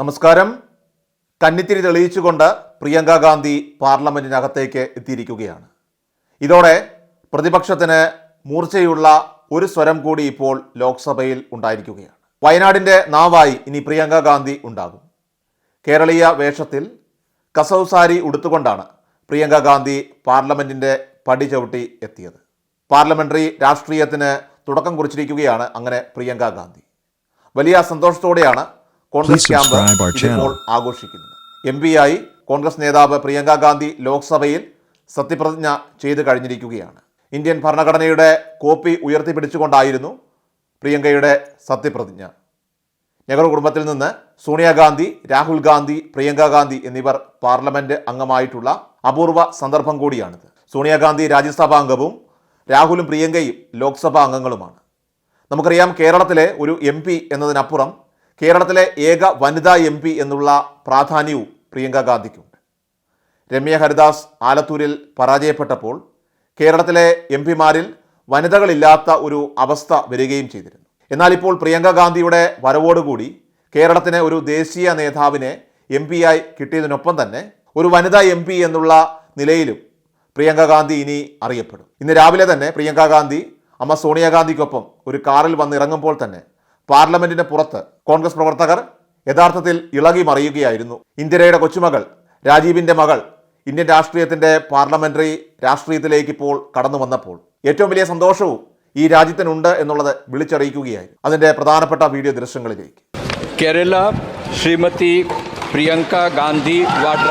നമസ്കാരം. കന്നിത്തിരി തെളിയിച്ചുകൊണ്ട് പ്രിയങ്ക ഗാന്ധി പാർലമെന്റിനകത്തേക്ക് എത്തിയിരിക്കുകയാണ്. ഇതോടെ പ്രതിപക്ഷത്തിന് മൂർച്ചയുള്ള ഒരു സ്വരം കൂടി ഇപ്പോൾ ലോക്സഭയിൽ ഉണ്ടായിരിക്കുകയാണ്. വയനാടിന്റെ നാവായി ഇനി പ്രിയങ്ക ഗാന്ധി ഉണ്ടാകും. കേരളീയ വേഷത്തിൽ കസവ് സാരി ഉടുത്തുകൊണ്ടാണ് പ്രിയങ്ക ഗാന്ധി പാർലമെന്റിന്റെ പടി ചവിട്ടി എത്തിയത്. പാർലമെന്ററി രാഷ്ട്രീയത്തിന് തുടക്കം കുറിച്ചിരിക്കുകയാണ് അങ്ങനെ പ്രിയങ്ക ഗാന്ധി. വലിയ സന്തോഷത്തോടെയാണ് കോൺഗ്രസ് ക്യാമ്പ് channel. ആഘോഷിക്കുന്നത്. എം ആയി കോൺഗ്രസ് നേതാവ് പ്രിയങ്ക ഗാന്ധി ലോക്സഭയിൽ സത്യപ്രതിജ്ഞ ചെയ്ത് കഴിഞ്ഞിരിക്കുകയാണ്. ഇന്ത്യൻ ഭരണഘടനയുടെ കോപ്പി ഉയർത്തിപ്പിടിച്ചുകൊണ്ടായിരുന്നു പ്രിയങ്കയുടെ സത്യപ്രതിജ്ഞ. നെഹ്റു കുടുംബത്തിൽ നിന്ന് സോണിയാഗാന്ധി രാഹുൽ ഗാന്ധി പ്രിയങ്ക ഗാന്ധി എന്നിവർ പാർലമെന്റ് അംഗമായിട്ടുള്ള അപൂർവ സന്ദർഭം കൂടിയാണിത്. സോണിയാഗാന്ധി രാജ്യസഭാ അംഗവും രാഹുലും പ്രിയങ്കയും ലോക്സഭാ അംഗങ്ങളുമാണ്. നമുക്കറിയാം കേരളത്തിലെ ഒരു എം പി എന്നതിനപ്പുറം കേരളത്തിലെ ഏക വനിതാ എം പി എന്നുള്ള പ്രാധാന്യവും പ്രിയങ്ക ഗാന്ധിക്കുണ്ട്. രമ്യ ഹരിദാസ് ആലത്തൂരിൽ പരാജയപ്പെട്ടപ്പോൾ കേരളത്തിലെ എം പിമാരിൽ വനിതകളില്ലാത്ത ഒരു അവസ്ഥ വരികയും ചെയ്തിരുന്നു. എന്നാൽ ഇപ്പോൾ പ്രിയങ്ക ഗാന്ധിയുടെ വരവോടുകൂടി കേരളത്തിന് ഒരു ദേശീയ നേതാവിനെ എം ആയി കിട്ടിയതിനൊപ്പം തന്നെ ഒരു വനിതാ എം പി എന്നുള്ള നിലയിലും പ്രിയങ്ക ഗാന്ധി ഇനി അറിയപ്പെടും. ഇന്ന് രാവിലെ തന്നെ പ്രിയങ്ക ഗാന്ധി അമ്മ സോണിയാഗാന്ധിക്കൊപ്പം ഒരു കാറിൽ വന്നിറങ്ങുമ്പോൾ തന്നെ പാർലമെന്റിന് പുറത്ത് കോൺഗ്രസ് പ്രവർത്തകർ യഥാർത്ഥത്തിൽ ഇളകി മറിയുകയായിരുന്നു. ഇന്ദിരയുടെ കൊച്ചുമകൾ രാജീവിന്റെ മകൾ ഇന്ത്യൻ രാഷ്ട്രീയത്തിന്റെ പാർലമെന്ററി രാഷ്ട്രീയത്തിലേക്ക് ഇപ്പോൾ കടന്നു വന്നപ്പോൾ ഏറ്റവും വലിയ സന്തോഷവും ഈ രാജ്യത്തിനുണ്ട് എന്നുള്ളത് വിളിച്ചറിയിക്കുകയായി അതിന്റെ പ്രധാനപ്പെട്ട വീഡിയോ ദൃശ്യങ്ങളിലേക്ക്. കേരള ശ്രീമതി പ്രിയങ്ക ഗാന്ധി വാഡ്ര.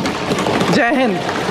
জয় হিন্দ